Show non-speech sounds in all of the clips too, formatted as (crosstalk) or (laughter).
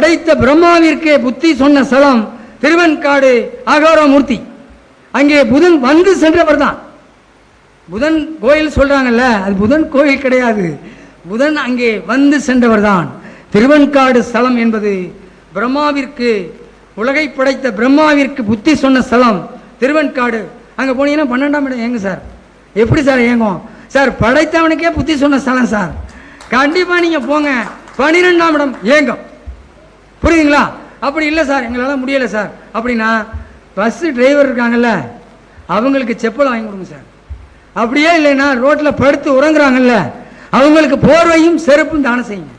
படைத்த பிரம்மாவிற்கே புத்தி சொன்ன ஸ்தலம் திருவெண்காடு அகோரமூர்த்தி. அங்கே புதன் வந்து சென்றவர் தான். புதன் கோயில் சொல்றாங்கல்ல அது புதன் கோயில் கிடையாது. புதன் அங்கே வந்து சென்றவர் தான். திருவெண்காடு ஸ்தலம் என்பது பிரம்மாவிற்கு உலகை படைத்த பிரம்மாவிற்கு புத்தி சொன்ன ஸ்தலம் திருவெண்காடு. அங்கே போனீங்கன்னா பன்னெண்டாம் இடம் ஏங்க சார். எப்படி சார் ஏங்கும் சார் படைத்தவனுக்கே புத்தி சொன்ன ஸ்தலம் சார். கண்டிப்பாக நீங்கள் போங்க. பன்னிரெண்டாம் இடம் ஏங்கும் புரியுதுங்களா? அப்படி இல்லை சார் எங்களால் முடியலை சார். அப்படின்னா பஸ்ஸு டிரைவர் இருக்காங்கல்ல அவங்களுக்கு செப்பல் வாங்கி கொடுங்க சார். அப்படியே இல்லைன்னா ரோட்டில் படுத்து உறங்குறாங்கல்ல அவங்களுக்கு போர்வையும் செருப்பும் தானம் செய்யுங்க.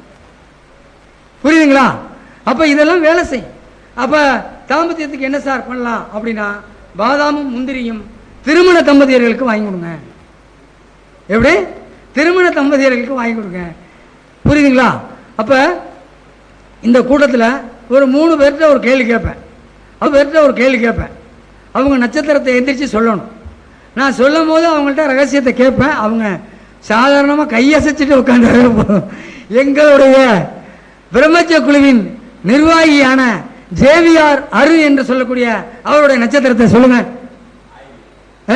புரியுதுங்களா? அப்போ இதெல்லாம் வேலை செய்யும். அப்போ தாம்பத்தியத்துக்கு என்ன சார் பண்ணலாம் அப்படின்னா பாதாமும் முந்திரியும் திருமண தம்பதியர்களுக்கு வாங்கி கொடுங்க. எப்படி? திருமண தம்பதியர்களுக்கு வாங்கி கொடுங்க. புரியுதுங்களா? அப்போ இந்த கூட்டத்தில் ஒரு மூணு பேர்கிட்ட ஒரு கேள்வி கேட்பேன். அவங்க பேர்கிட்ட ஒரு கேள்வி கேட்பேன். அவங்க நட்சத்திரத்தை எந்திரிச்சு சொல்லணும். நான் சொல்லும் போது அவங்கள்ட்ட ரகசியத்தை கேட்பேன். அவங்க சாதாரணமாக கையசைச்சிட்டு உட்காந்து போதும். எங்களுடைய பிரம்மச்ச குழுவின் நிர்வாகியான ஜேவிஆர் அரு என்று சொல்லக்கூடிய அவருடைய நட்சத்திரத்தை சொல்லுங்க. ஆ?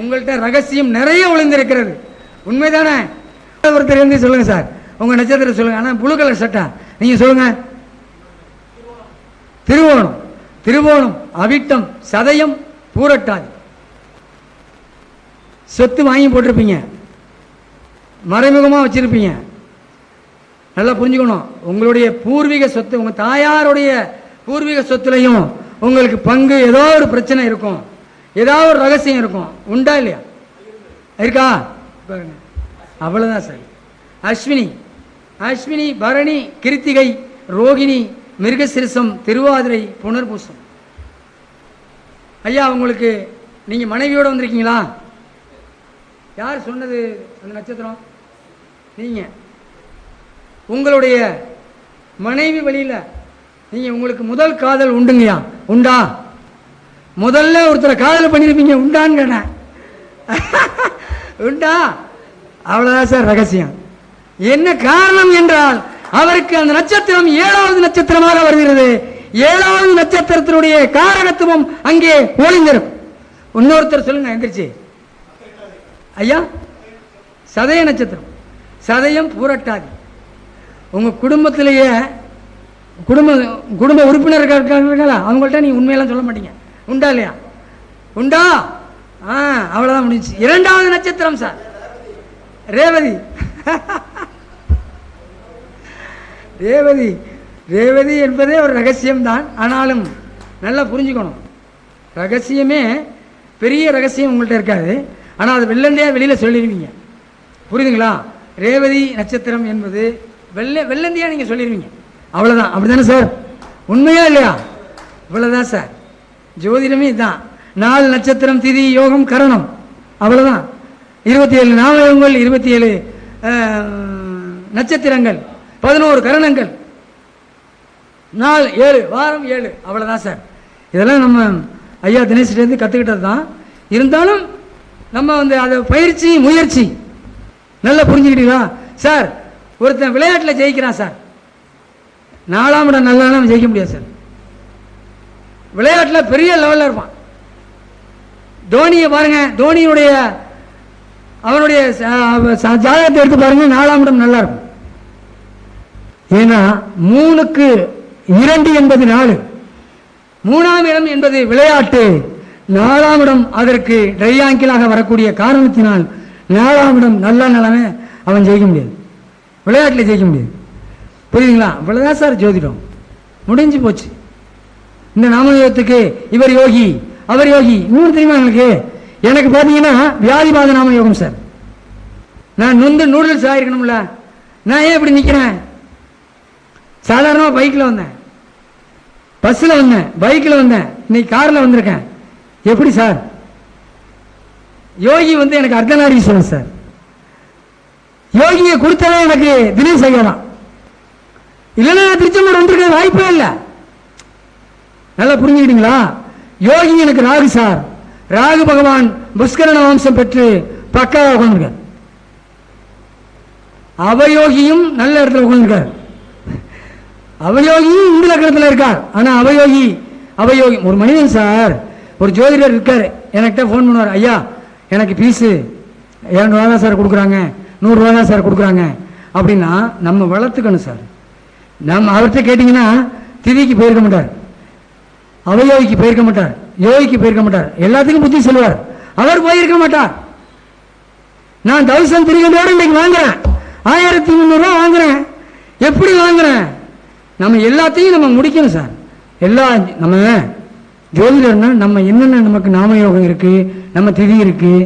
உங்கள்கிட்ட ரகசியம் நிறைய ஒளிந்திருக்கிறது. உண்மைதானே? ஒருத்தர் இருந்து சொல்லுங்க சார். உங்க நட்சத்திரம் சொல்லுங்க. ஆனால் புளு கலர் சட்டா. நீங்க சொல்லுங்க. திருவோணம். திருவோணம் அவிட்டம் சதயம் பூரட்டாது. சொத்து வாங்கி போட்டிருப்பீங்க. மறைமுகமாக வச்சுருப்பீங்க. நல்லா புரிஞ்சுக்கணும். உங்களுடைய பூர்வீக சொத்து உங்கள் தாயாருடைய பூர்வீக சொத்துலையும் உங்களுக்கு பங்கு ஏதோ ஒரு பிரச்சனை இருக்கும். ஏதாவது ஒரு ரகசியம் இருக்கும். உண்டா இல்லையா? இருக்கா? பாருங்க. அவ்வளோதான் சார். அஸ்வினி அஸ்வினி பரணி கிருத்திகை ரோகிணி மிருகசிரசம் திருவாதிரை புனர்பூசம். ஐயா உங்களுக்கு நீங்கள் மனைவியோடு வந்திருக்கீங்களா? யார் சொன்னது அந்த நட்சத்திரம்? நீங்கள் உங்களுடைய மனைவி வழியில் நீங்கள் உங்களுக்கு முதல் காதல் உண்டுங்கய்யா. உண்டா? முதல்ல ஒருத்தரை காதல் பண்ணியிருப்பீங்க உண்டான்னு கேட்டேன். உண்டா? அவ்வளோதான் சார் ரகசியம். என்ன காரணம் என்றால் அவருக்கு அந்த நட்சத்திரம் ஏழாவது நட்சத்திரமாக வருகிறது. ஏழாவது நட்சத்திரத்தினுடைய காரகத்துவம் அங்கே ஒளிந்திருக்கும். இன்னொருத்தர் சொல்லுங்க எந்திரிச்சு. ஐயா சதய நட்சத்திரம். சதயம் பூரட்டாதி. உங்க குடும்பத்திலேயே குடும்ப குடும்ப உறுப்பினர்கள் இருக்காங்களா அவங்கள்ட்ட நீ உண்மையெல்லாம் சொல்ல மாட்டீங்க. உண்டா இல்லையா? உண்டா? ஆ அவ்வளோதான் முடிஞ்சு இரண்டாவது நட்சத்திரம் சார். ரேவதி. (laughs) ரேவதி ரேவதி என்பதே ஒரு ரகசியம்தான். ஆனாலும் நல்லா புரிஞ்சுக்கணும். ரகசியமே பெரிய ரகசியம் உங்கள்கிட்ட இருக்காது. ஆனால் அது வெள்ளந்தையாக வெளியில் சொல்லிடுவீங்க புரியுதுங்களா? ரேவதி நட்சத்திரம் என்பது வெள்ளை வெள்ளந்தையா நீங்கள் சொல்லிடுவீங்க அவ்வளோதான் அப்படி தானே சார்? உண்மையா இல்லையா? இவ்வளோதான் சார். ஜோதிடமே இதுதான் நாலு நட்சத்திரம் திதி யோகம் கரணம். அவ்வளோதான் இருபத்தி ஏழு நாமயோகங்கள் இருபத்தி ஏழு நட்சத்திரங்கள். பதினோரு கரணங்கள். நாலு ஏழு வாரம் ஏழு. அவ்வளோதான் சார். இதெல்லாம் நம்ம ஐயா தினேஷ்லேருந்து கற்றுக்கிட்டது தான் இருந்தாலும் நம்ம வந்து அதை பயிற்சி முயற்சி. நல்லா புரிஞ்சுக்கிட்டீங்களா? சார் ஒருத்தன் விளையாட்டில் ஜெயிக்கிறான் சார். நாலாம் இடம் நல்லா ஜெயிக்க முடியாது சார். விளையாட்டில் பெரிய லெவலில் இருப்பான். தோனியை பாருங்கள் தோனியுடைய அவனுடைய ஜாதகத்தை எடுத்து பாருங்கள் நாலாம் இடம் நல்லா இருக்கும். ஏன்னா மூணுக்கு இரண்டு என்பது நாலு. மூணாம் இடம் என்பது விளையாட்டு. நாலாம் இடம் அதற்கு ட்ரையாங்கிளாக வரக்கூடிய காரணத்தினால் நாலாம் இடம் நல்ல நிலமே அவன் ஜெயிக்க முடியாது. விளையாட்டில் ஜெயிக்க முடியாது. புரியுதுங்களா? இவ்வளோதான் சார் ஜோதிடம். முடிஞ்சு போச்சு. இந்த நாமயோகத்துக்கு இவர் யோகி அவர் யோகி. இன்னும் தெரியுமா எங்களுக்கு எனக்கு பார்த்தீங்கன்னா வியாதிபாத நாம யோகம் சார். நான் நொந்து நூடுல்ஸ் ஆகிருக்கணும்ல நான் ஏன் இப்படி நிற்கிறேன் சாதாரணமாக பைக்கில் வந்தேன். பஸ்ஸில் வந்தேன். பைக்கில் வந்தேன். இன்னைக்கு காரில் வந்திருக்கேன். எப்படி சார்? யோகி வந்து எனக்கு அர்த்தநாரீஸ்வரன் சார். யோகியை கொடுத்ததே எனக்கு தினேஷ் ஐயா தான். இல்லைன்னா நான் திருச்செந்தூர் வந்திருக்க வாய்ப்பே இல்லை. நல்லா புரிஞ்சுக்கிட்டீங்களா? யோகி எனக்கு ராகு சார். ராகு பகவான் புஷ்கரண வம்சம் பெற்று பக்காவாக உட்காந்துருக்கார் அவயோகியும் நல்ல இடத்துல உட்காந்துருக்கார் அவயோகி இந்து லக்கணத்தில் இருக்கார் ஆனால் அவயோகி அவயோகி ஒரு மனிதன் சார் ஒரு ஜோதிடர் இருக்கார். என்கிட்ட ஃபோன் பண்ணுவார். ஐயா எனக்கு பீஸு இரநூறுவா தான் சார் கொடுக்குறாங்க. நூறுரூவா தான் சார் கொடுக்குறாங்க. அப்படின்னா நம்ம வளர்த்துக்கணும் சார். நம்ம அவர்கிட்ட கேட்டிங்கன்னா திதிக்கு போயிருக்க மாட்டார். அவயோகிக்கு போயிருக்க மாட்டார். யோகிக்கு போயிருக்க மாட்டார். எல்லாத்துக்கும் புத்தி சொல்லுவார். அவர் போயிருக்க மாட்டார். நான் தௌசண்ட் த்ரீ இன்னைக்கு வாங்குறேன். ஆயிரத்தி முந்நூறுரூவா வாங்குறேன். எப்படி வாங்குறேன்? நம்ம எல்லாத்தையும் நம்ம முடிக்கணும் சார். எல்லா நம்ம ஜோதிடர்னா நம்ம என்னென்ன நமக்கு நாமயோகம் இருக்குது நம்ம திதி இருக்குது